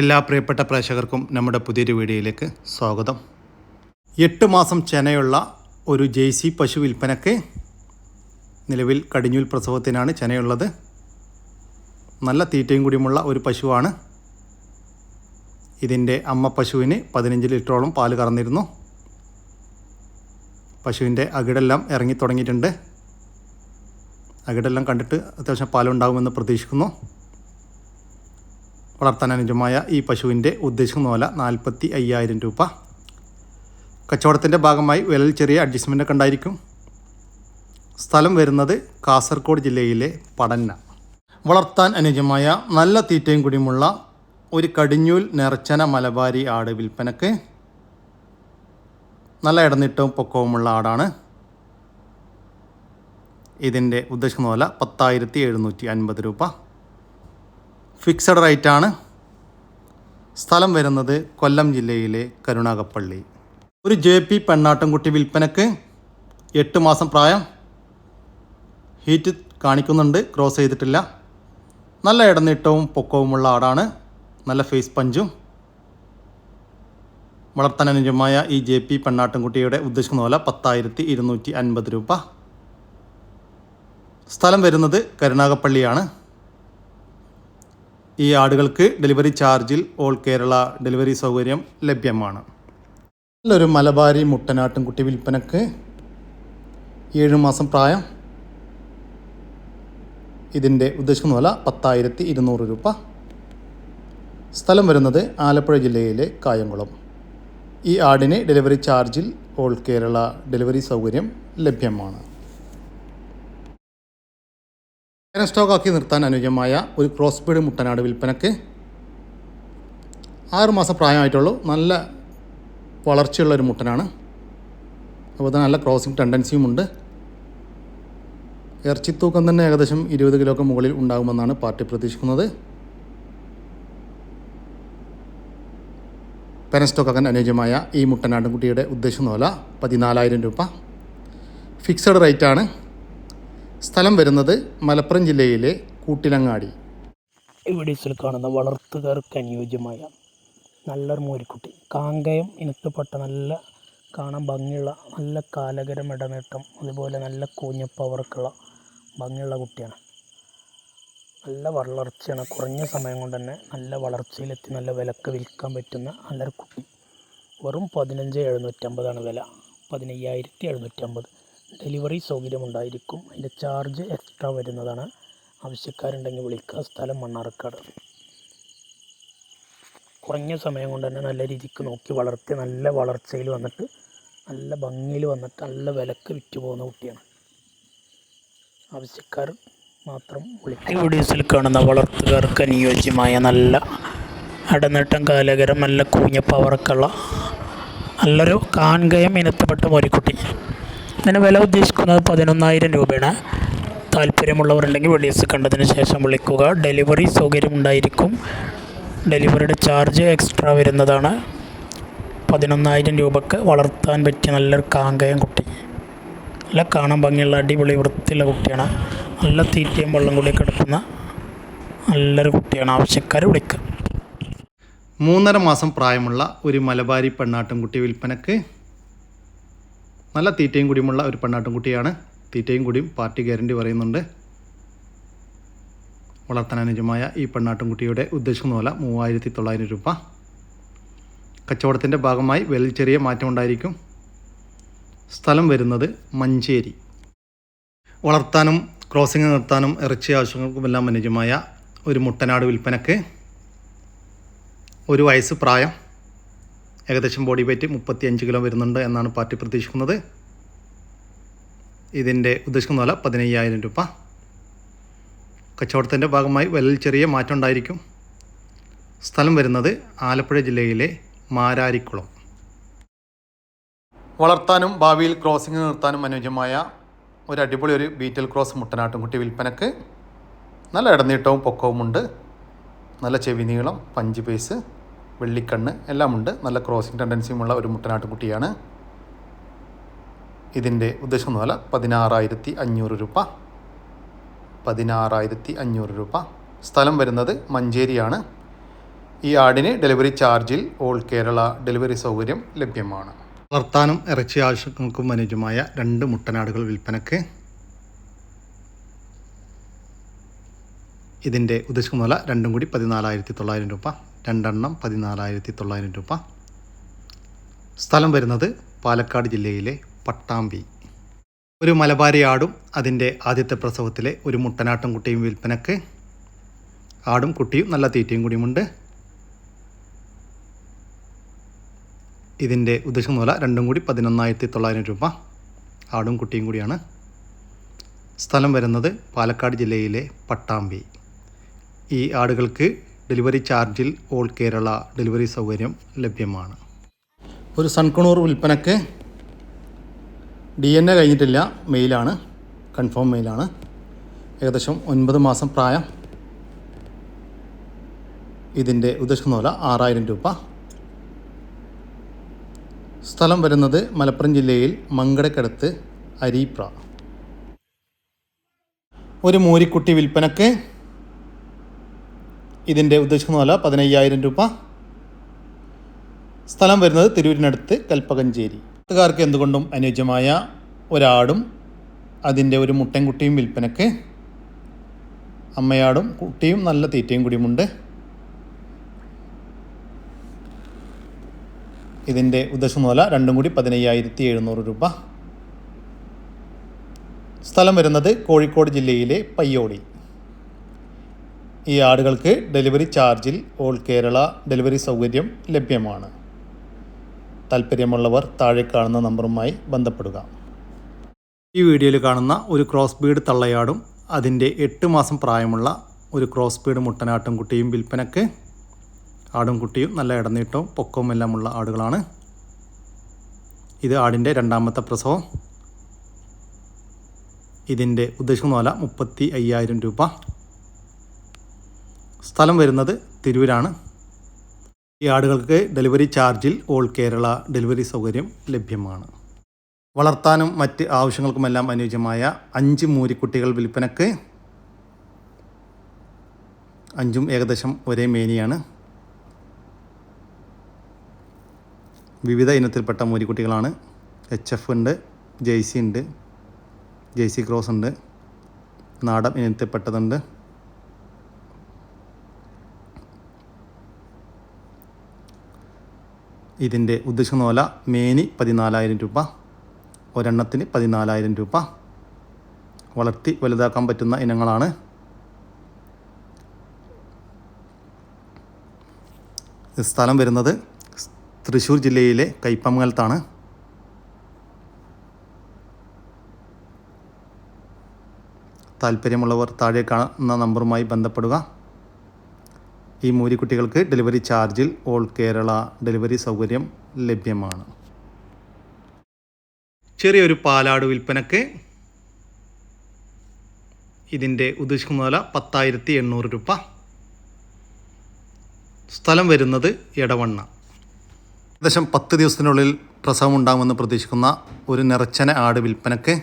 എല്ലാ പ്രിയപ്പെട്ട പ്രേക്ഷകർക്കും നമ്മുടെ പുതിയൊരു വീഡിയോയിലേക്ക് സ്വാഗതം. എട്ട് മാസം ചെനയുള്ള ഒരു ജെയ്സി പശു വിൽപ്പനയ്ക്ക് നിലവിൽ കടിഞ്ഞൂൽ പ്രസവത്തിനാണ് ചെനയുള്ളത്. നല്ല തീറ്റയും കൂടിയുമുള്ള ഒരു പശുവാണ്. ഇതിന്റെ അമ്മ പശുവിന് പതിനഞ്ച് ലിറ്ററോളം പാൽ കറന്നിരുന്നു. പശുവിന്റെ അകിടെല്ലാം ഇറങ്ങി തുടങ്ങിയിട്ടുണ്ട്. അകിടെല്ലാം കണ്ടിട്ട് അത്യാവശ്യം പാലുണ്ടാകുമെന്ന് പ്രതീക്ഷിക്കുന്നു. വളർത്താൻ അനുജമായ ഈ പശുവിന്റെ ഉദ്ദേശിക്കുന്ന പോലെ നാൽപ്പത്തി അയ്യായിരം രൂപ. കച്ചവടത്തിന്റെ ഭാഗമായി വിലയിൽ ചെറിയ അഡ്ജസ്റ്റ്മെന്റ് ഒക്കെ ഉണ്ടായിരിക്കും. സ്ഥലം വരുന്നത് കാസർഗോഡ് ജില്ലയിലെ പടന്ന. വളർത്താൻ അനുജമായ നല്ല തീറ്റയും കുടിയുമുള്ള ഒരു കടിഞ്ഞൂൽ നിറച്ചന മലബാരി ആട് വിൽപ്പനക്ക് നല്ല ഇടനിട്ടവും പൊക്കവുമുള്ള ആടാണ്. ഇതിന്റെ ഉദ്ദേശിക്കുന്ന പോലെ പത്തായിരത്തി എഴുന്നൂറ്റി അൻപത് രൂപ. ഫിക്സഡ് റേറ്റാണ്. സ്ഥലം വരുന്നത് കൊല്ലം ജില്ലയിലെ കരുണാകപ്പള്ളി. ഒരു ജെ പി പെണ്ണാട്ടൻകുട്ടി വിൽപ്പനക്ക് എട്ട് മാസം പ്രായം. ഹീറ്റ് കാണിക്കുന്നുണ്ട് ക്രോസ് ചെയ്തിട്ടില്ല. നല്ല ഇടനീട്ടവും പൊക്കവുമുള്ള ആടാണ്. നല്ല ഫേസ് പഞ്ചും. വളർത്താനനുജമായ ഈ ജെ പി പെണ്ണാട്ടൻകുട്ടിയുടെ ഉദ്ദേശിക്കുന്ന പോലെ പത്തായിരത്തി ഇരുന്നൂറ്റി അൻപത് രൂപ. സ്ഥലം വരുന്നത് കരുണാകപ്പള്ളിയാണ്. ഈ ആടുകൾക്ക് ഡെലിവറി ചാർജിൽ ഓൾ കേരള ഡെലിവറി സൗകര്യം ലഭ്യമാണ്. നല്ലൊരു മലബാരി മുട്ടനാട്ടും കുട്ടി വിൽപ്പനക്ക് ഏഴ് മാസം പ്രായം. ഇതിന്റെ ഉദ്ദേശിക്കുന്ന വില പത്തായിരത്തി ഇരുന്നൂറ് രൂപ. സ്ഥലം വരുന്നത് ആലപ്പുഴ ജില്ലയിലെ കായംകുളം. ഈ ആടിന് ഡെലിവറി ചാർജിൽ ഓൾ കേരള ഡെലിവറി സൗകര്യം ലഭ്യമാണ്. പേരൻ സ്റ്റോക്കാക്കി നിർത്താൻ അനുയോജ്യമായ ഒരു ക്രോസ് ബീഡ് മുട്ടനാട് വിൽപ്പനക്ക് ആറുമാസം പ്രായമായിട്ടുള്ളൂ. നല്ല വളർച്ചയുള്ള ഒരു മുട്ടനാണ്. അതുപോലെ തന്നെ നല്ല ക്രോസിംഗ് ടെൻഡൻസിയും ഉണ്ട്. ഇറച്ചിത്തൂക്കം തന്നെ ഏകദേശം ഇരുപത് കിലോക്ക് മുകളിൽ ഉണ്ടാകുമെന്നാണ് പാർട്ടി പ്രതീക്ഷിക്കുന്നത്. പെനസ്റ്റോക്കാക്കാൻ സ്റ്റോക്കാക്കാൻ അനുയോജ്യമായ ഈ മുട്ടനാട്ടുംകുട്ടിയുടെ ഉദ്ദേശം വില പതിനാലായിരം രൂപ. ഫിക്സഡ് റേറ്റാണ് സ്ഥലം വരുന്നത് മലപ്പുറം ജില്ലയിലെ കൂട്ടിലങ്ങാടി. ഇവിടെ കാണുന്ന വളർത്തുകാർക്ക് അനുയോജ്യമായ നല്ലൊരു മോരിക്കുട്ടി. കാങ്കയം ഇനത്തിൽപ്പെട്ട നല്ല കാണാൻ ഭംഗിയുള്ള നല്ല കാലകരം ഇടനീട്ടം അതുപോലെ നല്ല കൂഞ്ഞപ്പവർക്കുള്ള ഭംഗിയുള്ള കുട്ടിയാണ്. നല്ല വളർച്ചയാണ്. കുറഞ്ഞ സമയം കൊണ്ട് തന്നെ നല്ല വളർച്ചയിലെത്തി നല്ല വിലക്ക് വിൽക്കാൻ പറ്റുന്ന നല്ലൊരു കുട്ടി. വെറും പതിനഞ്ച് എഴുന്നൂറ്റമ്പതാണ് വില. പതിനയ്യായിരത്തി എഴുന്നൂറ്റമ്പത്. ഡെലിവറി സൗകര്യമുണ്ടായിരിക്കും. അതിന്റെ ചാർജ് എക്സ്ട്രാ വരുന്നതാണ്. ആവശ്യക്കാരുണ്ടെങ്കിൽ വിളിക്കുക. സ്ഥലം മണ്ണാർക്കാട്. കുറഞ്ഞ സമയം കൊണ്ട് തന്നെ നല്ല രീതിക്ക് നോക്കി വളർത്തി നല്ല വളർച്ചയിൽ വന്നിട്ട് നല്ല ഭംഗിയിൽ വന്നിട്ട് നല്ല വിലക്ക് വിറ്റ് പോകുന്ന കുട്ടിയാണ്. ആവശ്യക്കാർ മാത്രം വിളിക്കുക. വീഡിയോസിൽ കാണുന്ന വളർത്തുകാർക്ക് അനുയോജ്യമായ നല്ല അടനേട്ടം കാലകരം നല്ല കൂഞ്ഞ പവർക്കുള്ള നല്ലൊരു കാൺകയം ഇനത്തിൽപ്പെട്ട മോരിക്കുട്ടി. ഇതിന് വില ഉദ്ദേശിക്കുന്നത് പതിനൊന്നായിരം രൂപയാണ്. താല്പര്യമുള്ളവരുണ്ടെങ്കിൽ വീഡിയോസ് കണ്ടതിന് ശേഷം വിളിക്കുക. ഡെലിവറി സൗകര്യം ഉണ്ടായിരിക്കും ഡെലിവറിയുടെ ചാർജ് എക്സ്ട്രാ വരുന്നതാണ്. പതിനൊന്നായിരം രൂപക്ക് വളർത്താൻ പറ്റിയ നല്ലൊരു കാങ്കയം കുട്ടി. നല്ല കാണാൻ ഭംഗിയുള്ള അടിപൊളി വൃത്തിയുള്ള കുട്ടിയാണ്. നല്ല തീറ്റയും വെള്ളം കൂടി കിടക്കുന്ന നല്ലൊരു കുട്ടിയാണ്. ആവശ്യക്കാർ വിളിക്കുക മൂന്നര മാസം പ്രായമുള്ള ഒരു മലബാരി പെണ്ണാട്ടുംകുട്ടി വിൽപ്പനക്ക് നല്ല തീറ്റയും കൂടിയുമുള്ള ഒരു പെണ്ണാട്ടുംകുട്ടിയാണ് തീറ്റയും കൂടിയും പാർട്ടി ഗ്യാരണ്ടി പറയുന്നുണ്ട്. വളർത്താൻ അനുയോജ്യമായ ഈ പെണ്ണാട്ടുംകുട്ടിയുടെ ഉദ്ദേശിക്കുന്ന വില മൂവായിരത്തി തൊള്ളായിരം രൂപ. കച്ചവടത്തിന്റെ ഭാഗമായി വിലയിൽ ചെറിയ മാറ്റമുണ്ടായിരിക്കും സ്ഥലം വരുന്നത് മഞ്ചേരി. വളർത്താനും ക്രോസിംഗ് നിർത്താനും ഇറച്ചി ആവശ്യങ്ങൾക്കുമെല്ലാം അനുജമായ ഒരു മുട്ടനാട് വിൽപ്പനക്ക് ഒരു വയസ്സ് പ്രായം. ഏകദേശം ബോഡി വെയ്റ്റ് മുപ്പത്തി അഞ്ച് കിലോ വരുന്നുണ്ട് എന്നാണ് പാർട്ടി പ്രതീക്ഷിക്കുന്നത്. ഇതിന്റെ ഉദ്ദേശിക്കുന്ന വില പതിനയ്യായിരം രൂപ. കച്ചവടത്തിന്റെ ഭാഗമായി വിലയിൽ ചെറിയ മാറ്റം ഉണ്ടായിരിക്കും. സ്ഥലം വരുന്നത് ആലപ്പുഴ ജില്ലയിലെ മാരാരിക്കുളം. വളർത്താനും ഭാവിയിൽ ക്രോസിംഗ് നിർത്താനും അനുയോജ്യമായ ഒരു അടിപൊളി ഒരു ബീറ്റൽ ക്രോസ് മുട്ടനാട്ടുംകുട്ടി വിൽപ്പനക്ക് നല്ല ഇടനീട്ടവും പൊക്കവുമുണ്ട്. നല്ല ചെവി നീളം പഞ്ച് പേസ് വെള്ളിക്കണ്ണ് എല്ലാമുണ്ട്. നല്ല ക്രോസിംഗ് ടെൻഡൻസിയുമുള്ള ഒരു മുട്ടനാട്ടുകുട്ടിയാണ്. ഇതിന്റെ ഉദ്ദേശം വില പതിനാറായിരത്തി അഞ്ഞൂറ് രൂപ. പതിനാറായിരത്തി അഞ്ഞൂറ് രൂപ. സ്ഥലം വരുന്നത് മഞ്ചേരിയാണ്. ഈ ആടിന് ഡെലിവറി ചാർജിൽ ഓൾ കേരള ഡെലിവറി സൗകര്യം ലഭ്യമാണ്. വളർത്താനും ഇറച്ചി ആവശ്യങ്ങൾക്കും അനുജമായ രണ്ട് മുട്ടനാടുകൾ വിൽപ്പനക്ക്. ഇതിന്റെ ഉദ്ദേശിക്കുന്ന വില രണ്ടും കൂടി പതിനാലായിരത്തി തൊള്ളായിരം രൂപ. രണ്ടെണ്ണം പതിനാലായിരത്തി തൊള്ളായിരം രൂപ. സ്ഥലം വരുന്നത് പാലക്കാട് ജില്ലയിലെ പട്ടാമ്പി. ഒരു മലബാരി ആടും അതിന്റെ ആദ്യത്തെ പ്രസവത്തിലെ ഒരു മുട്ടനാട്ടും കുട്ടിയും വിൽപ്പനക്ക്. ആടും കുട്ടിയും നല്ല തീറ്റയും കൂടിയുമുണ്ട്. ഇതിന്റെ ഉദ്ദേശം വില രണ്ടും കൂടി പതിനൊന്നായിരത്തി തൊള്ളായിരം രൂപ. ആടും കുട്ടിയും കൂടിയാണ്. സ്ഥലം വരുന്നത് പാലക്കാട് ജില്ലയിലെ പട്ടാമ്പി. ഈ ആടുകൾക്ക് ഡെലിവറി ചാർജിൽ ഓൾ കേരള ഡെലിവറി സൗകര്യം ലഭ്യമാണ്. ഒരു സൺകുണൂർ വിൽപ്പനക്ക് ഡി എൻ എ കഴിഞ്ഞിട്ടില്ല. മെയിലാണ്. കൺഫേം മെയിലാണ്. ഏകദേശം ഒൻപത് മാസം പ്രായം. ഇതിന്റെ ഉദ്ദേശിക്കുന്ന വില ആറായിരം രൂപ. സ്ഥലം വരുന്നത് മലപ്പുറം ജില്ലയിൽ മങ്കടക്കടുത്ത് അരീപ്ര. ഒരു മോരിക്കുട്ടി വിൽപ്പനക്ക് ഇതിന്റെ ഉദ്ദേശിക്കുന്ന വില പതിനയ്യായിരം രൂപ. സ്ഥലം വരുന്നത് തിരൂരിനടുത്ത് കൽപ്പകഞ്ചേരി. കാർക്ക് എന്തുകൊണ്ടും അനുയോജ്യമായ ഒരാടും അതിന്റെ ഒരു മുട്ടൻകുട്ടിയും വിൽപ്പനക്ക് അമ്മയാടും കുട്ടിയും നല്ല തീറ്റയും കൂടിയുമുണ്ട്. ഇതിന്റെ ഉദ്ദേശം വില രണ്ടും കൂടി പതിനയ്യായിരത്തി എഴുന്നൂറ് രൂപ. സ്ഥലം വരുന്നത് കോഴിക്കോട് ജില്ലയിലെ പയ്യോടി ഈ ആടുകൾക്ക് ഡെലിവറി ചാർജിൽ ഓൾ കേരള ഡെലിവറി സൗകര്യം ലഭ്യമാണ്. താല്പര്യമുള്ളവർ താഴെ കാണുന്ന നമ്പറുമായി ബന്ധപ്പെടുക. ഈ വീഡിയോയിൽ കാണുന്ന ഒരു ക്രോസ് ബീഡ് തള്ളയാടും അതിന്റെ എട്ട് മാസം പ്രായമുള്ള ഒരു ക്രോസ് ബീഡ് മുട്ടനാട്ടും കുട്ടിയും വിൽപ്പനക്ക് ആടും കുട്ടിയും നല്ല ഇടനീട്ടവും പൊക്കവും എല്ലാമുള്ള ആടുകളാണ്. ഇത് ആടിന്റെ രണ്ടാമത്തെ പ്രസവം. ഇതിന്റെ ഉദ്ദേശം നോല മുപ്പത്തി അയ്യായിരം രൂപ. സ്ഥലം വരുന്നത് തിരൂരാണ്. ഈ ആടുകൾക്ക് ഡെലിവറി ചാർജിൽ ഓൾ കേരള ഡെലിവറി സൗകര്യം ലഭ്യമാണ്. വളർത്താനും മറ്റ് ആവശ്യങ്ങൾക്കുമെല്ലാം അനുയോജ്യമായ അഞ്ച് മൂരിക്കുട്ടികൾ വിൽപ്പനക്ക് അഞ്ചും ഏകദേശം ഒരേ മേനിയാണ്. വിവിധ ഇനത്തിൽപ്പെട്ട മൂരിക്കുട്ടികളാണ്. എച്ച് എഫ് ഉണ്ട് ജെയ്സി ഉണ്ട് ജെയ്സി ക്രോസ് ഉണ്ട് നാടൻ ഇനത്തിൽപ്പെട്ടതുണ്ട്. ഇതിന്റെ ഉദ്ദേശിക്കുന്ന വില മേനി പതിനാലായിരം രൂപ ഒരെണ്ണത്തിന് പതിനാലായിരം രൂപ. വളർത്തി വലുതാക്കാൻ പറ്റുന്ന ഇനങ്ങളാണ്. സ്ഥലം വരുന്നത് തൃശ്ശൂർ ജില്ലയിലെ കൈപ്പമംഗലത്താണ്. താല്പര്യമുള്ളവർ താഴെ കാണുന്ന നമ്പറുമായി ബന്ധപ്പെടുക. ഈ മൂരിക്കുട്ടികൾക്ക് ഡെലിവറി ചാർജിൽ ഓൾ കേരള ഡെലിവറി സൗകര്യം ലഭ്യമാണ്. ചെറിയൊരു പാലാട് വിൽപ്പനക്ക് ഇതിന്റെ ഉദ്ദേശിക്കുന്ന വില പത്തായിരത്തി എണ്ണൂറ് രൂപ. സ്ഥലം വരുന്നത് ഇടവണ്ണ ഏകദേശം പത്ത് ദിവസത്തിനുള്ളിൽ പ്രസവം ഉണ്ടാകുമെന്ന് പ്രതീക്ഷിക്കുന്ന ഒരു നിറച്ചന ആട് വിൽപ്പനക്ക്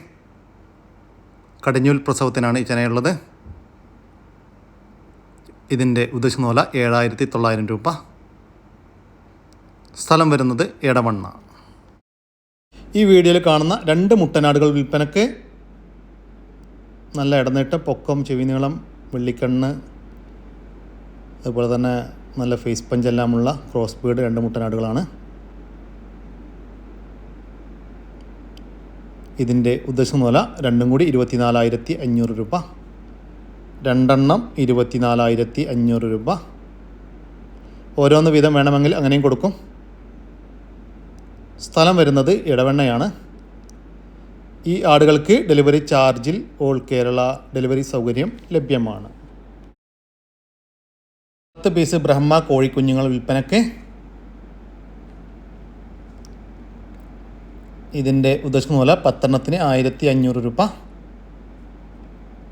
കടിഞ്ഞൂൽ പ്രസവത്തിനാണ് ഈ ചനയുള്ളത് ഇതിന്റെ ഉദ്ദേശിക്കുന്ന പോലെ ഏഴായിരത്തി തൊള്ളായിരം രൂപ. സ്ഥലം വരുന്നത് എടവണ്ണ. ഈ വീഡിയോയിൽ കാണുന്ന രണ്ട് മുട്ടനാടുകൾ വിൽപ്പനക്ക് നല്ല ഇടനീട്ട പൊക്കം ചെവി നീളം വെള്ളിക്കണ്ണ് അതുപോലെ തന്നെ നല്ല ഫേസ് പഞ്ചെല്ലാമുള്ള ക്രോസ് ബീഡ് രണ്ട് മുട്ടനാടുകളാണ്. ഇതിന്റെ ഉദ്ദേശം വില രണ്ടും കൂടി ഇരുപത്തിനാലായിരത്തി അഞ്ഞൂറ് രൂപ. രണ്ടെണ്ണം ഇരുപത്തിനാലായിരത്തി അഞ്ഞൂറ് രൂപ. ഓരോന്ന് വീതം വേണമെങ്കിൽ അങ്ങനെയും കൊടുക്കും. സ്ഥലം വരുന്നത് ഇടവെണ്ണയാണ് ഈ ആടുകൾക്ക് ഡെലിവറി ചാർജിൽ ഓൾ കേരള ഡെലിവറി സൗകര്യം ലഭ്യമാണ്. പത്ത് പീസ് ബ്രഹ്മ കോഴിക്കുഞ്ഞുങ്ങൾ വിൽപ്പനയ്ക്ക് ഇതിന്റെ ഉദ്ദേശിക്കുന്ന മൂല പത്തെണ്ണത്തിന് ആയിരത്തി അഞ്ഞൂറ് രൂപ.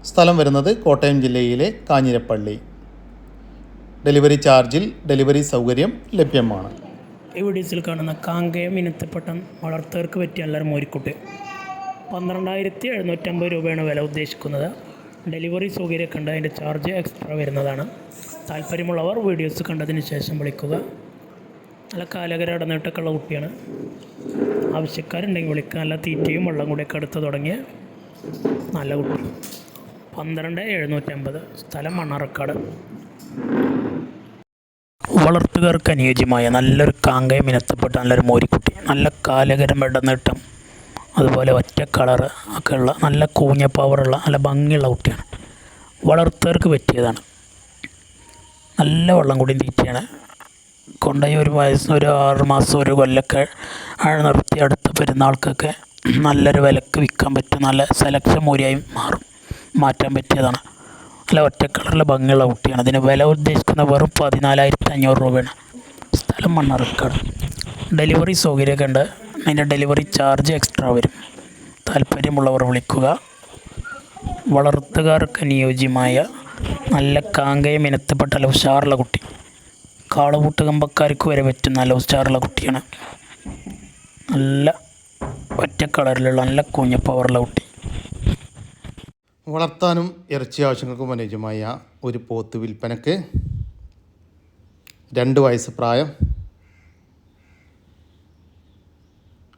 സ്ഥലം വരുന്നത് കോട്ടയം ജില്ലയിലെ കാഞ്ഞിരപ്പള്ളി. ഡെലിവറി ചാർജിൽ ഡെലിവറി സൗകര്യം ലഭ്യമാണ്. ഈ വീഡിയോസിൽ കാണുന്ന കാങ്കയം ഇനത്തിൽപ്പെട്ട വളർത്തവർക്ക് പറ്റിയ എല്ലാവരും മോരിക്കുട്ടി. പന്ത്രണ്ടായിരത്തി എഴുന്നൂറ്റമ്പത് രൂപയാണ് വില ഉദ്ദേശിക്കുന്നത്. ഡെലിവറി സൗകര്യമൊക്കെ ഉണ്ട് അതിന്റെ ചാർജ് എക്സ്ട്രാ വരുന്നതാണ്. താല്പര്യമുള്ളവർ വീഡിയോസ് കണ്ടതിന് ശേഷം വിളിക്കുക. നല്ല കാലകര ഇടനീട്ടൊക്കെ കുട്ടിയാണ്. ആവശ്യക്കാരുണ്ടെങ്കിൽ വിളിക്കുക. നല്ല തീറ്റയും വെള്ളം കൂടിയൊക്കെ എടുത്ത് തുടങ്ങിയ നല്ല കുട്ടി. പന്ത്രണ്ട് എഴുന്നൂറ്റമ്പത്. സ്ഥലം മണ്ണാർക്കാട്. വളർത്തുകാർക്ക് അനുയോജ്യമായ നല്ലൊരു കാങ്കയം ഇനത്തപ്പെട്ട നല്ലൊരു മോരിക്കുട്ടി. നല്ല കാലകരം വെടനീട്ടം അതുപോലെ ഒറ്റ കളർ ഒക്കെ ഉള്ള നല്ല കൂഞ്ഞ പവറുള്ള നല്ല ഭംഗിയുള്ള കുട്ടിയാണ്. വളർത്തുകാർക്ക് പറ്റിയതാണ്. നല്ല വെള്ളം കൂടി തീറ്റയാണ്. കൊണ്ടുപോയി ഒരു വയസ്സ് ഒരു ആറ് മാസം ഒരു കൊല്ലൊക്കെ ആഴ നിർത്തി അടുത്ത പെരുന്നാൾക്കൊക്കെ നല്ലൊരു വിലക്ക് വിൽക്കാൻ പറ്റും. നല്ല സെലക്ഷൻ മൂരിയായി മാറും. മാറ്റാൻ പറ്റിയതാണ്. നല്ല ഒറ്റ കളറിലെ ഭംഗിയുള്ള കുട്ടിയാണ്. അതിന് വില ഉദ്ദേശിക്കുന്ന വെറും പതിനാലായിരത്തി അഞ്ഞൂറ് രൂപയാണ്. സ്ഥലം മണ്ണാർക്കാട്. ഡെലിവറി സൗകര്യമൊക്കെ ഉണ്ട്. അതിന്റെ ഡെലിവറി ചാർജ് എക്സ്ട്രാ വരും. താല്പര്യമുള്ളവർ വിളിക്കുക. വളർത്തുകാർക്ക് അനുയോജ്യമായ നല്ല കാങ്കയം ഇനത്തിൽപ്പെട്ട നല്ല ഉഷാറുള്ള കുട്ടി. കാളപൂട്ട് കമ്പക്കാർക്ക് വരെ പറ്റുന്ന നല്ല ഉഷാറുള്ള കുട്ടിയാണ്. നല്ല ഒറ്റ കളറിലുള്ള നല്ല കുഞ്ഞ പവറുള്ള കുട്ടി. വളർത്താനും ഇറച്ചി ആവശ്യങ്ങൾക്കും അനുയോജ്യമായ ഒരു പോത്ത് വിൽപ്പനക്ക് രണ്ട് വയസ്സ് പ്രായം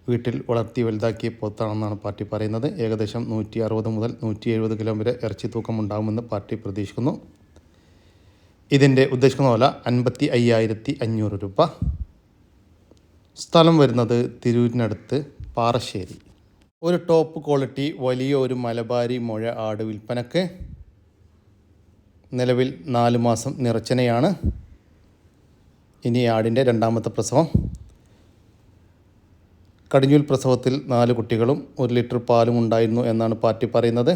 വീട്ടിൽ വളർത്തി വലുതാക്കിയ പോത്താണെന്നാണ് പാർട്ടി പറയുന്നത്. ഏകദേശം നൂറ്റി അറുപത് മുതൽ നൂറ്റി എഴുപത് കിലോ വരെ ഇറച്ചി തൂക്കം ഉണ്ടാകുമെന്ന് പാർട്ടി പ്രതീക്ഷിക്കുന്നു. ഇതിന്റെ ഉദ്ദേശിക്കുന്ന വില അൻപത്തി അയ്യായിരത്തി അഞ്ഞൂറ് രൂപ. സ്ഥലം വരുന്നത് തിരൂരിനടുത്ത് പാറശ്ശേരി. ഒരു ടോപ്പ് ക്വാളിറ്റി വലിയ ഒരു മലബാരി മുഴ ആട് വിൽപ്പനക്ക് നിലവിൽ നാല് മാസം നിറച്ചനയാണ്. ഇനി ആടിന്റെ രണ്ടാമത്തെ പ്രസവം. കടിഞ്ഞൂൽ പ്രസവത്തിൽ നാല് കുട്ടികളും ഒരു ലിറ്റർ പാലും ഉണ്ടായിരുന്നു എന്നാണ് പാർട്ടി പറയുന്നത്.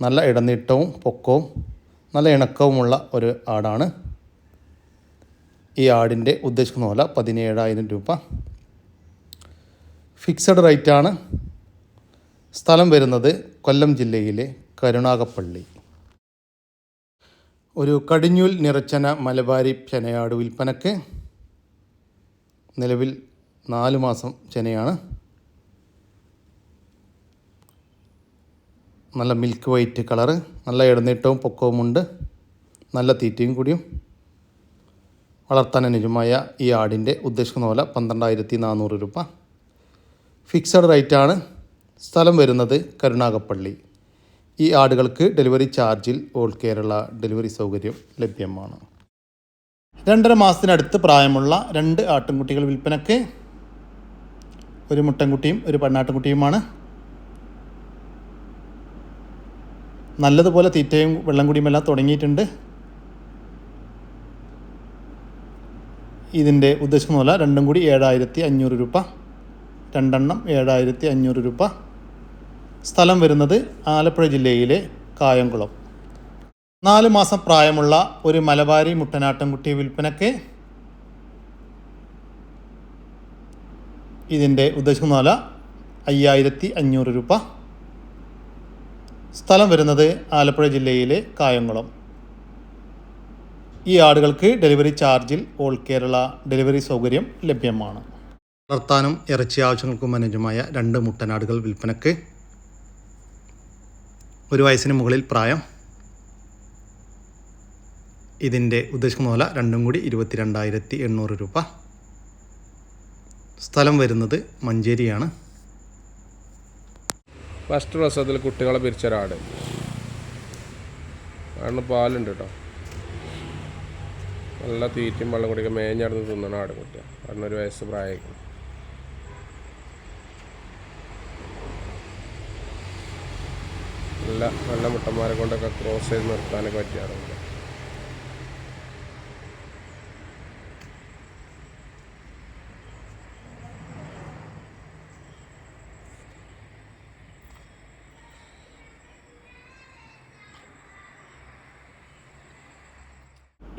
നല്ല ഇടനീട്ടവും പൊക്കവും നല്ല ഇണക്കവുമുള്ള ഒരു ആടാണ്. ഈ ആടിന്റെ ഉദ്ദേശിക്കുന്ന വില പതിനേഴായിരം രൂപ. ഫിക്സഡ് റേറ്റാണ് സ്ഥലം വരുന്നത് കൊല്ലം ജില്ലയിലെ കരുണാകപ്പള്ളി. ഒരു കടിഞ്ഞൂൽ നിറച്ചന മലബാരി ചെനയാട് വിൽപ്പനക്ക് നിലവിൽ നാല് മാസം ചെനയാണ്. നല്ല മിൽക്ക് വൈറ്റ് കളറ് നല്ല ഇടനീട്ടവും പൊക്കവുമുണ്ട് നല്ല തീറ്റയും കൂടിയും. വളർത്താൻ അനുജമായ ഈ ആടിന്റെ ഉദ്ദേശിക്കുന്ന പോലെ പന്ത്രണ്ടായിരത്തി നാനൂറ് രൂപ. ഫിക്സഡ് റേറ്റാണ് സ്ഥലം വരുന്നത് കരുണാകപ്പള്ളി ഈ ആടുകൾക്ക് ഡെലിവറി ചാർജിൽ ഓൾ കേരള ഡെലിവറി സൗകര്യം ലഭ്യമാണ്. രണ്ടര മാസത്തിനടുത്ത് പ്രായമുള്ള രണ്ട് ആട്ടിൻകുട്ടികൾ വിൽപ്പനക്ക് ഒരു മുട്ടൻകുട്ടിയും ഒരു പെണ്ണാട്ടിൻകുട്ടിയുമാണ്. നല്ലതുപോലെ തീറ്റയും വെള്ളം കുടിയുമെല്ലാം തുടങ്ങിയിട്ടുണ്ട്. ഇതിന്റെ ഉദ്ദേശിക്കുന്ന പോലെ രണ്ടും കൂടി ഏഴായിരത്തി അഞ്ഞൂറ് രൂപ. രണ്ടെണ്ണം ഏഴായിരത്തി അഞ്ഞൂറ് രൂപ. സ്ഥലം വരുന്നത് ആലപ്പുഴ ജില്ലയിലെ കായംകുളം. നാല് മാസം പ്രായമുള്ള ഒരു മലബാരി മുട്ടനാട്ടൻകുട്ടി വിൽപ്പനക്ക് ഇതിന്റെ ഉദ്ദേശിക്കുന്ന വില അയ്യായിരത്തി അഞ്ഞൂറ് രൂപ. സ്ഥലം വരുന്നത് ആലപ്പുഴ ജില്ലയിലെ കായംകുളം. ഈ ആടുകൾക്ക് ഡെലിവറി ചാർജിൽ ഓൾ കേരള ഡെലിവറി സൗകര്യം ലഭ്യമാണ്. വളർത്താനും ഇറച്ചി ആവശ്യങ്ങൾക്കും അനുജമായ രണ്ട് മുട്ടനാടുകൾ വിൽപ്പനക്ക്. ഒരു വയസ്സിന് മുകളിൽ പ്രായം. ഇതിന്റെ ഉദ്ദേശിക്കുന്ന പോലെ രണ്ടും കൂടി ഇരുപത്തിരണ്ടായിരത്തി എണ്ണൂറ് രൂപ. സ്ഥലം വരുന്നത് മഞ്ചേരിയാണ്. ഫസ്റ്റ് പ്രസവത്തിൽ കുട്ടികളെ പിരിച്ച ഒരാട്. ആടിന് പാലുണ്ട് കേട്ടോ. നല്ല തീറ്റയും വെള്ളം കുടിക്കുക മേഞ്ഞടന്ന് തിന്നണ ആട് കുട്ടിയ. ആടിനൊരു വയസ്സ് പ്രായമായിരിക്കും നല്ല നല്ല മുട്ടന്മാരെ കൊണ്ടൊക്കെ ക്രോസ് ചെയ്ത് നിർത്താനൊക്കെ പറ്റിയാറുണ്ട്.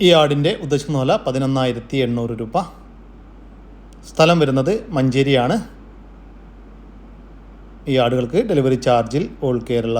ഈ ആടിന്റെ ഉദ്ദേശിക്കുന്ന വില പതിനൊന്നായിരത്തി എണ്ണൂറ് രൂപ. സ്ഥലം വരുന്നത് മഞ്ചേരിയാണ്. ഈ ആടുകൾക്ക് ഡെലിവറി ചാർജിൽ ഓൾ കേരള